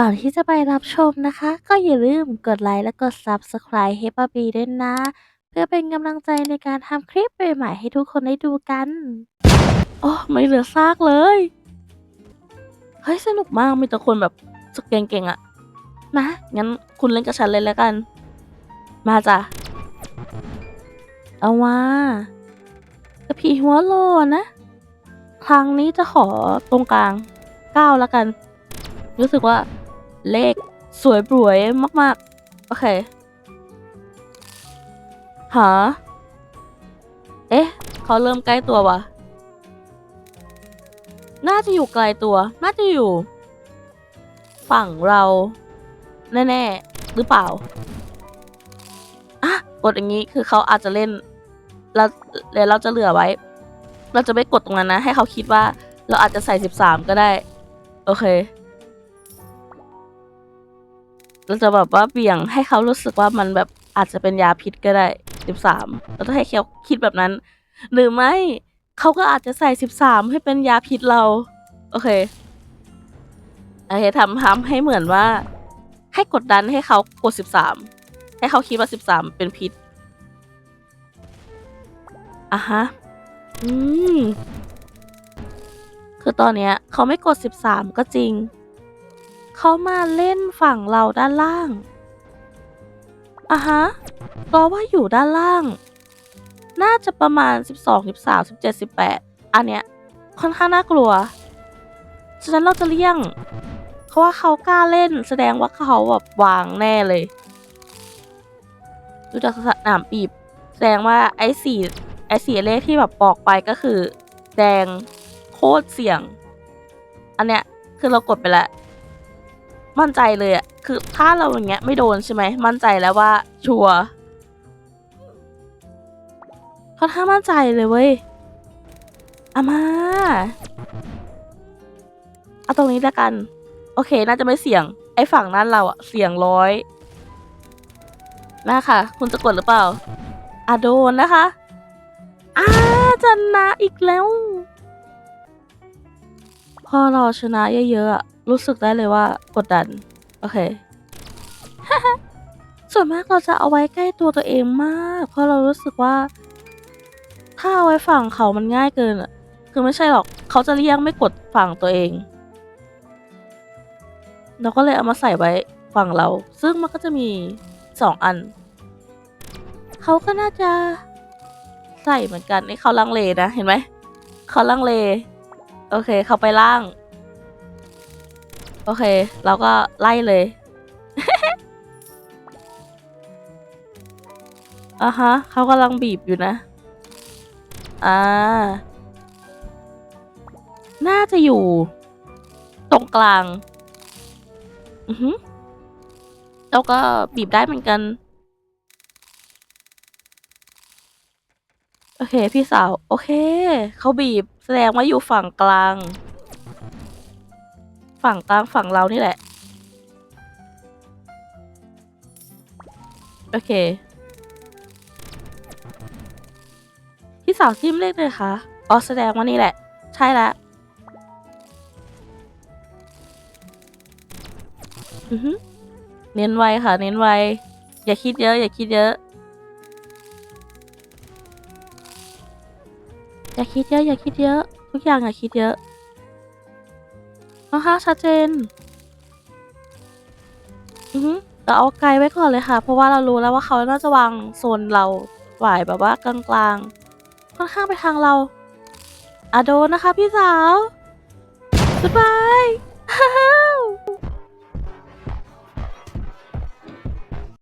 ก่อนที่จะไปรับชมนะคะ ก็อย่าลืมกดไลค์และกด Subscribe ให้ป้าบีด้วยนะ เพื่อเป็นกำลังใจในการทำคลิปใหม่ๆให้ทุกคนได้ดูกันโอ้ไม่เหลือซากเลย เฮ้ย สนุกมากมีแต่คนแบบสุดเก่งๆอะมางั้นคุณเล่นกับฉันเลยแล้วกัน มาจ้ะ เอาว่ากระพีหัวโลนะ ครั้งนี้จะขอตรงกลางเก้าแล้วกัน รู้สึกว่า เลขสวยบรวยมาก ๆ โอเค หา เอ๊ะ เขาเริ่มใกล้ตัววะน่าจะอยู่ไกลตัว น่าจะอยู่ ฝั่งเรา แน่ ๆ หรือเปล่า อะ กดอย่างนี้คือเขาอาจจะเล่น แล้วแล้วเราจะเหลือไว้ เราจะไม่กดตรงนั้นนะ ให้เขาคิดว่า เราอาจจะใส่สิบสามก็ได้ โอเค เราจะแบบว่าเบี่ยงให้เขารู้สึกว่ามันแบบอาจจะเป็นยาพิษก็ได้สิบสามเราต้องให้เขาคิดแบบนั้น หรือไม่เขาก็อาจจะใส่สิบสามให้เป็นยาพิษเรา โอเคโอเคทำทำให้เหมือนว่า ให้กดดันให้เขากดสิบสามให้เขาคิดว่าสิบสามเป็นพิษอะฮะ อืม คือตอนเนี้ย เขาไม่กดสิบสามก็จริง เขามาเล่นฝั่งเราด้านล่างอะฮะเพราะว่าอยู่ด้านล่าง น่าจะประมาณ 12 13 17 18 อันเนี้ยค่อนข้างน่ากลัว ฉะนั้นเราจะเลี่ยง เพราะว่าเขากล้าเล่นแสดงว่าเขาแบบวางแน่เลย ดูจากสนามปีบ แสดงว่าไอ้สี่ไอ้สี่เลขที่แบบบอกไปก็คือ แดงโคตรเสี่ยง อันเนี้ยคือเรากดไปแล้ว มั่นใจเลยอะคือถ้าเราอย่างเงี้ยไม่โดนใช่ไหมมั่นใจแล้วว่าชัวร์ค่อนข้ามั่นใจเลยเว้ยเอามาเอาตรงนี้แล้วกัน โอเค น่าจะไม่เสี่ยง ไอ้ฝั่งนั้นเราอะเสี่ยงร้อยมาค่ะคุณจะกดหรือเปล่าอะโดนนะคะอ่าชนะอีกแล้ว พอเราชนะเยอะๆอะ รู้สึกได้เลยว่ากดดัน โอเค ส่วนมากเราจะเอาไว้ใกล้ตัวตัวเองมาก เพราะเรารู้สึกว่า ถ้าเอาไว้ฝั่งเขามันง่ายเกินอะคือไม่ใช่หรอกเขาจะเลี่ยงไม่กดฝั่งตัวเอง เราก็เลยเอามาใส่ไว้ฝั่งเรา ซึ่งมันก็จะมีสองอัน เขาก็น่าจะใส่เหมือนกันนี่เขาลังเลนะ เห็นไหมเขาลังเล โอเค เขาไปล่าง โอเค เราก็ไล่เลยอะฮะเขากำลังบีบอยู่นะ อ่า น่าจะอยู่ ตรงกลาง อือฮึแล้วก็บีบได้เหมือนกัน โอเค พี่สาว โอเค เขาบีบแสดงว่าอยู่ฝั่งกลาง ฝั่งกลางฝั่งเรานี่แหละ โอเค พี่สาวซิมเลขเลยคะอ๋อแสดงว่านี่แหละ ใช่แล้วอือฮึเน้นไวค่ะ เน้นไว อย่าคิดเยอะ อย่าคิดเยอะ อย่าคิดเยอะ อย่าคิดเยอะ ทุกอย่างอย่าคิดเยอะ นะคะชัดเจน อือฮึเราเอาไกลไว้ก่อนเลยค่ะ เพราะว่าเรารู้แล้วว่าเขาน่าจะวางโซนเราหวายแบบว่ากลางๆ ค่อนข้างไปทางเราอาโดนนะคะพี่สาวบ๊ายบาย